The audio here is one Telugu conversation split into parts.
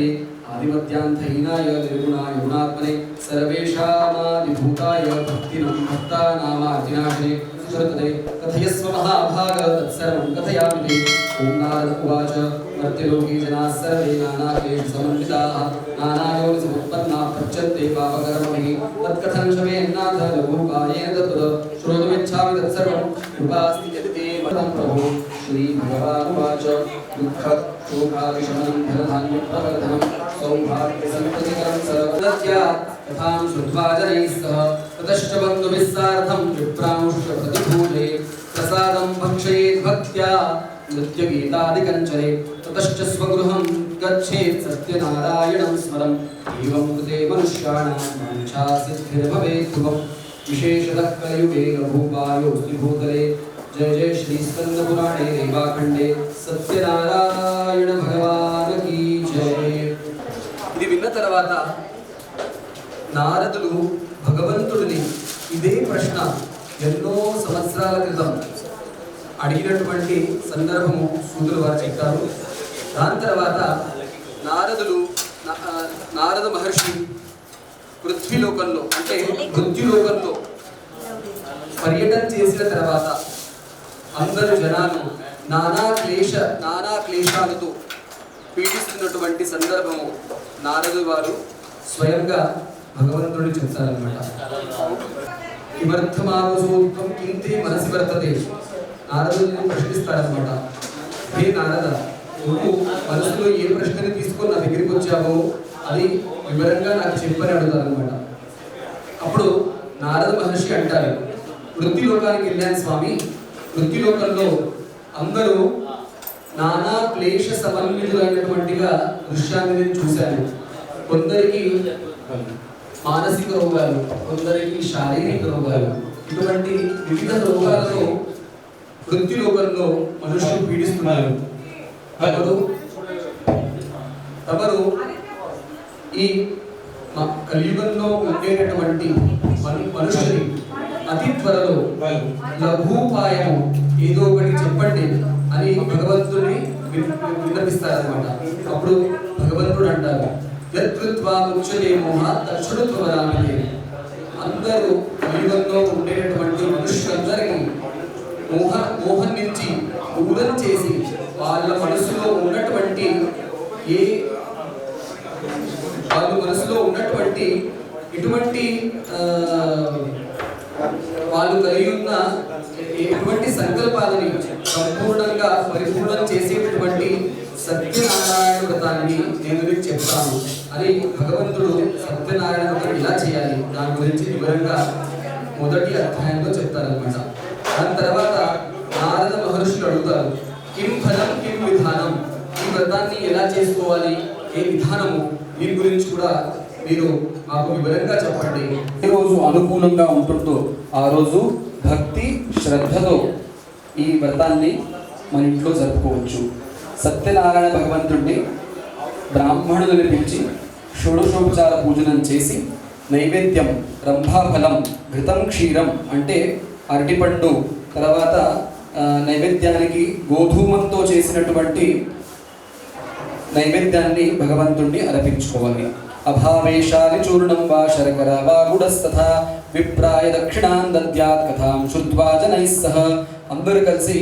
आदिशक्तये आदिमध्यान्तहीनाय निर्गुणाय गुणात्मने सर्वेषामादिभूताय भक्तिनं भक्तानामार्जिनाशने श्रुतते कथयस्व महाभाग तत्सर्वं कथयामि ते। ॐ नारद उवाच। मर्त्यलोके जनाः सर्वे नानाकेषु समन्विताः। नानायोनिसमुत्पन्नाः पृच्छन्ते पापकर्मभिः। तत्कथं शमेन्नाथ लघुपायेन तत्र श्रोतुमिच्छामि तत्सर्वं। कृपास्ति यत् प्रभो श्रीभगवानुवाच दुःख शोकाविशमनं धनधान्यप्रवर्धनं सौभाग्यसन्ततिकरं सर्वदत्या तथां श्रुत्वा जनैः सह ततश्च बन्धुभिः सार्धं विप्रांश्च प्रतिभूते प्रसादं भक्षयेत् भक्त्या नृत्यगीतादिकञ्चरे ततश्च स्वगृहं गच्छेत् सत्यनारायणं स्मरम् एवं कृते मनुष्याणां वाञ्छा सिद्धिर्भवेत् विशेषतः कलियुगे लघुपायोऽस्ति भूतले जय जय श्री स्कंद पुराणे रेवाखंडे సత్యనారాయణ భగవాన్ కీ జయ ఇది విన్న తర్వాత నారదులు భగవంతుడిని ఇదే ప్రశ్న ఎన్నో సంవత్సరాల క్రితం అడిగినటువంటి సందర్భము సూదులు వారు చెప్పారు దాని తర్వాత నారదులు నా- ఆ, నారద మహర్షి పృథ్వీలోకంలో అంటే మృత్యులోకంలో పర్యటన చేసిన తర్వాత అందరు జనాలు నానా క్లేశ నానా క్లేశాలతో పీడిస్తున్నటువంటి సందర్భము. నారదు వారు స్వయంగా భగవంతుడు చెప్తారనమాట కిమర్థమావసూత్వం కింతే మనసి వర్తతే. నారదుని ప్రశ్నిస్తారనమాట హే నారద నువ్వు మనసులో ఏ ప్రశ్నని తీసుకొని నా దగ్గరికి వచ్చావో అది వివరంగా నాకు చెప్పని అడుగుతారనమాట అప్పుడు నారద మహర్షి అంటారు వృత్తి లోకానికి వెళ్ళాను స్వామి వృత్తిలోకంలో అందరూ నానా క్లేశ సమన్వితులైనటువంటిగా దృశ్యాన్ని నేను చూశాను. కొందరికి మానసిక రోగాలు కొందరికి శారీరక రోగాలు ఇటువంటి వివిధ రోగాలతో వృత్తిలోకంలో మనుషులు పీడిస్తున్నారు. తమరు తమరు ఈ కలియుగంలో ఉండేటటువంటి మనుషుని అతి త్వరలో లఘూపాయము ఏదో ఒకటి చెప్పండి అని భగవంతుడిని విన్నపిస్తారనమాట అప్పుడు భగవంతుడు అంటారు యత్కృత్వా ముచ్చలే మోహ తక్షుడుత్వరామే అందరూ కలియుగంలో ఉండేటటువంటి మనుషులందరికీ మోహ మోహం నుంచి దూరం చేసి వాళ్ళ మనసులో ఉన్నటువంటి ఏ వాళ్ళ మనసులో ఉన్నటువంటి ఎటువంటి ఆ, వాళ్ళు కలిగి ఉన్న ఎటువంటి సంకల్పాలని సంపూర్ణంగా పరిపూర్ణం చేసేటటువంటి సత్యనారాయణ వ్రతాన్ని నేను మీకు చెప్తాను. అని భగవంతుడు సత్యనారాయణ వ్రతం ఇలా చేయాలి? దాని గురించి వివరంగా మొదటి అధ్యాయంలో చెప్తారనమాట దాని తర్వాత నారద మహర్షులు అడుగుతారు కిం ఫలం కిం విధానం? ఈ వ్రతాన్ని ఎలా చేసుకోవాలి? ఏ విధానము? దీని గురించి కూడా మీరు మాకు వివరంగా చెప్పండి. ఏ రోజు అనుకూలంగా ఉంటుందో ఆ రోజు భక్తి శ్రద్ధతో ఈ వ్రతాన్ని మన ఇంట్లో జరుపుకోవచ్చు. సత్యనారాయణ భగవంతుడిని బ్రాహ్మణులను పిలిచి షోడశోపచార పూజనం చేసి నైవేద్యం రంభాఫలం ఘృతం క్షీరం అంటే అరటిపండు తర్వాత నైవేద్యానికి గోధూమంతో చేసినటువంటి నైవేద్యాన్ని భగవంతుణ్ణి అర్పించుకోవాలి. అభావేశాలి చూర్ణం వా శర్కర వా గుడస్తథా విప్రాయ దక్షిణాన్ దద్యాత్ కథాం శుద్ధ్వా జనైః సహ అందరూ కలిసి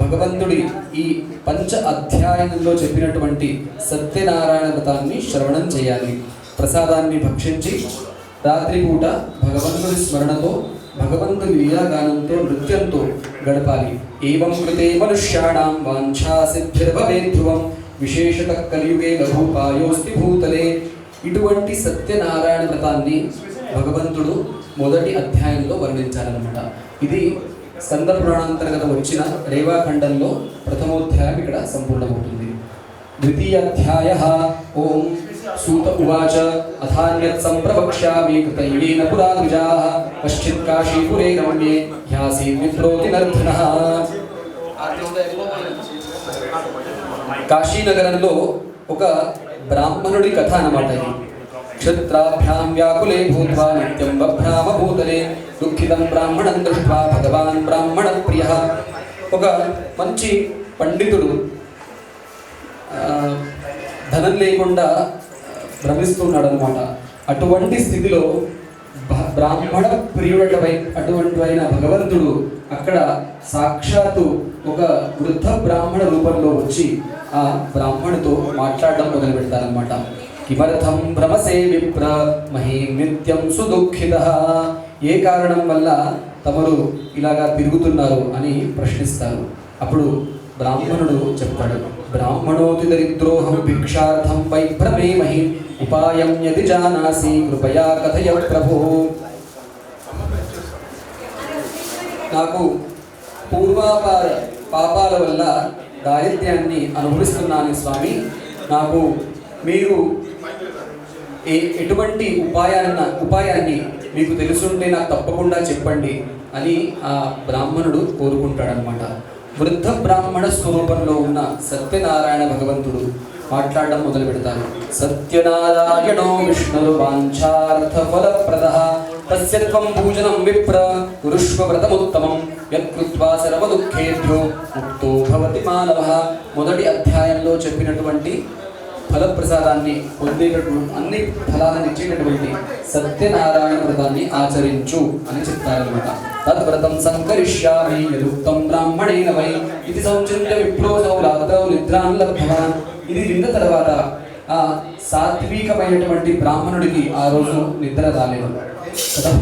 భగవంతుడి ఈ పంచ అధ్యాయంలో చెప్పినటువంటి సత్యనారాయణ వ్రతాన్ని శ్రవణం చేయాలి. ప్రసాదాన్ని భక్షించి రాత్రిపూట భగవంతుడి స్మరణతో భగవంతుని లీలాగానంతో నృత్యంతో గడపాలి. ఏవం కృతే మనుష్యాణం వాంఛా ధ్రువం విశేషత కలియుగే లఘుపాయోస్తి భూతలే. ఇటువంటి సత్యనారాయణ వ్రతాన్ని భగవంతుడు మొదటి అధ్యాయంలో వర్ణించారనమాట ఇది స్కంద పురాణాంతర్గత వచ్చిన రేవాఖండంలో ప్రథమోధ్యాయం ఇక్కడ సంపూర్ణమవుతుంది. ద్వితీయాధ్యాయ ఓం సూత ఉవాచ అథాన్యత్ సంప్రవక్ష్యామి కృతయుగేన పురా ద్విజాః కశ్చిత్ కాశీపురే రమ్యే ధ్యాసీ విప్రోతి నర్ధనః. కాశీనగరంలో ఒక బ్రాహ్మణుడి కథ అనమాట ఇది క్షత్రాభ్యాం వ్యాకులే భూత్వా నిత్యం బభ్రామ భూతలే దుఃఖితం బ్రాహ్మణం దృష్ట్వా భగవాన్ బ్రాహ్మణ ప్రియ ఒక మంచి పండితుడు ధనం లేకుండా భ్రమిస్తున్నాడు అనమాట అటువంటి స్థితిలో బ్రాహ్మణ ప్రియుడటవై అటువంటి అయిన భగవంతుడు అక్కడ సాక్షాత్తు ఒక వృద్ధ బ్రాహ్మణ రూపంలో వచ్చి ఆ బ్రాహ్మణుతో మాట్లాడడం మొదలు పెడతారనమాట కిమర్థం భ్రమసే విప్ర మహీ నిత్యం సుదుఃఖిత. ఏ కారణం వల్ల తమరు ఇలాగా తిరుగుతున్నారు? అని ప్రశ్నిస్తారు. అప్పుడు బ్రాహ్మణుడు చెప్తాడు. బ్రాహ్మణోతి దరిద్రోహం భిక్షార్థం వై భ్రమే మహి ఉపాయం యది జానాసి కృపయా కథయ ప్రభో. నాకు పూర్వాపార పాపాల వల్ల దారిద్ర్యాన్ని అనుభవిస్తున్నాను స్వామి. నాకు మీరు ఏ ఎటువంటి ఉపాయాన్న ఉపాయాన్ని మీకు తెలుసుంటే నాకు తప్పకుండా చెప్పండి అని ఆ బ్రాహ్మణుడు కోరుకుంటాడనమాట వృద్ధ బ్రాహ్మణ స్వరూపంలో ఉన్న సత్యనారాయణ భగవంతుడు మాట్లాడడం మొదలు పెడతారు సత్యనారాయణో విష్ణురు వాంఛార్థ ఫలప్రద తస్య త్వం పూజనం విప్ర కురుష్వ వ్రతముత్తమం యత్కృత్వా సర్వ దుఃఖేభ్యో ముక్తో భవతి మానవ మొదటి అధ్యాయంలో చెప్పినటువంటి ఫలప్రసాదాన్ని పొందేటటువంటి అన్ని ఫలాలను ఇచ్చేటటువంటి సత్యనారాయణ వ్రతాన్ని ఆచరించు అని చెప్తారనమాట తద్వ్రతం సంకరిష్యామి యదుక్తం బ్రాహ్మణేన వై ఇది సంచింత్య విప్లవ రాత్రౌ నిద్రాన్ లబ్ధవాన్ ఇది విన్న తర్వాత ఆ సాత్వికమైనటువంటి బ్రాహ్మణుడికి ఆ రోజు నిద్ర రాలేదు। తతః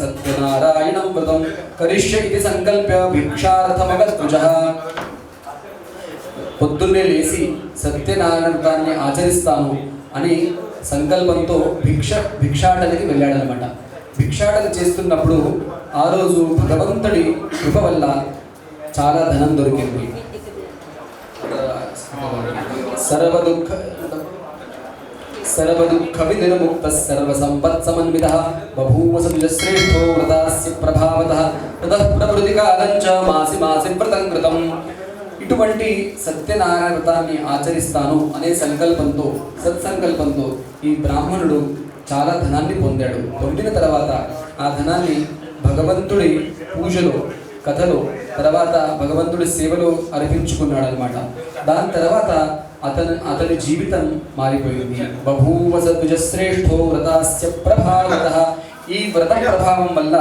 సత్యనారాయణం వ్రతం కరిష్య ఇది సంకల్ప్య భిక్షార్థమగత్వజః పొద్దున్నే లేచి సత్యనారాయణ వ్రతాన్ని ఆచరిస్తాను అని సంకల్పంతో భిక్ష భిక్షాటనకి వెళ్ళాడనమాట. భిక్షాటన చేస్తున్నప్పుడు ఆ రోజు భగవంతుడి కృప వల్ల చాలా ధనం దొరికింది. సర్వదుఃఖ దుఃఖ సర్వ దుఃఖ వినిర్ముక్త సర్వ సంపత్ సమన్విత బభూవ సతుజశ్రేష్ఠో వ్రతాస్య ప్రభావతః తతః ప్రవృతి కాలంచ మాసి మాసి వ్రతం కృతం. ఇటువంటి సత్యనారాయణ వ్రతాన్ని ఆచరిస్తాను అనే సంకల్పంతో సత్సంకల్పంతో ఈ బ్రాహ్మణుడు చాలా ధనాన్ని పొందాడు. పొందిన తర్వాత ఆ ధనాన్ని భగవంతుడి పూజలో కథలో తర్వాత భగవంతుడి సేవలో అర్పించుకున్నాడు అనమాట దాని తర్వాత అతను అతని జీవితం మారిపోయింది. బభూవ సద్విజశ్రేష్ఠో వ్రతాస్య ప్రభావత. ఈ వ్రత ప్రభావం వల్ల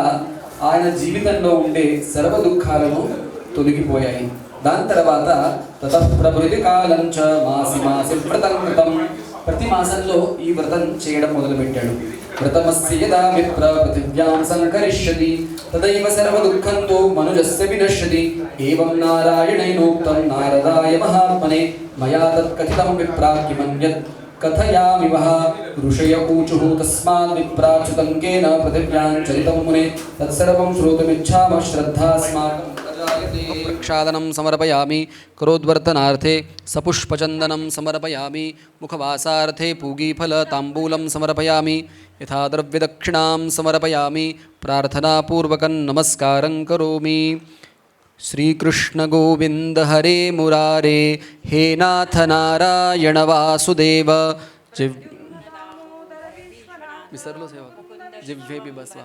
ఆయన జీవితంలో ఉండే సర్వ దుఃఖాలను తొలగిపోయాయి. దాని తర్వాత తతః ప్రభృతి కాలం చ మాసి మాసి వ్రతం కృతం. ప్రతి మాసంలో ఈ వ్రతం చేయడం మొదలుపెట్టాడు. प्रथमस्य यदा मित्र पृथिव्यां सङ्करिष्यति तदैव सर्वदुःखं तु मनुजस्य विनश्यति। एवं नारायणेनोक्तं नारदाय महात्मने, मया तत्कथितं विप्रा किमन्यत् कथयामि वः ऋषय ऊचुः तस्मात् विप्राच्युतङ्केन पृथिव्यां चरितं मुने, तत्सर्वं श्रोतुमिच्छामः श्रद्धास्माकं प्रक्षादनं समर्पयामि क्रोद्वर्तनार्थे सपुष्पचन्दनं समर्पया मुखवासार्थे पूगीफलताम्बूलं समर्पयामि यथा द्रव्यदक्षिणां समर्पयामि प्रार्थनापूर्वकं नमस्कार कौमी श्रीकृष्णगोविंद हरे मुरारे हे नाथ नारायण वासुदेव। जिव्य बसवा।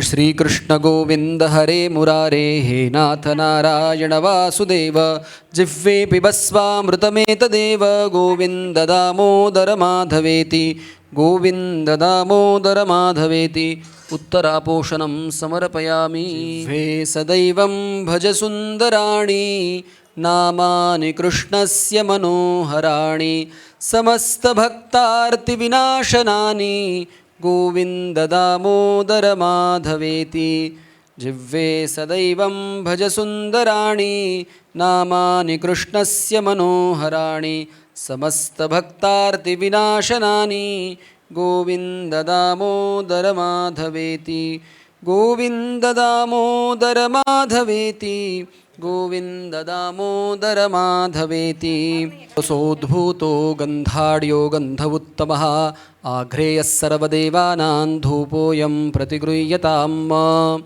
श्रीकृष्णगोविन्दहरे मुरारे हे नाथनारायण वासुदेव जिह्वे पिबस्वामृतमेतदेव गोविन्द दामोदर माधवेति गोविन्ददामोदर माधवेति उत्तरापोषणं समर्पयामि। हे सदैवं भज सुन्दराणि नामानि कृष्णस्य मनोहराणि समस्तभक्तार्तिविनाशनानि गोविन्ददामोदर माधवेति जिह्वे सदैवं भज सुन्दराणि नामानि कृष्णस्य मनोहराणि समस्तभक्तार्तिविनाशनानि। गोविन्ददामोदर माधवेति गोविन्ददामोदर माधवेति गोविन्ददामोदरमाधवेति। सोद्भूतो गन्धाढ्यो गन्धवुत्तमः। आघ्रेयः सर्वदेवानां धूपोऽयं प्रतिगृह्यताम्।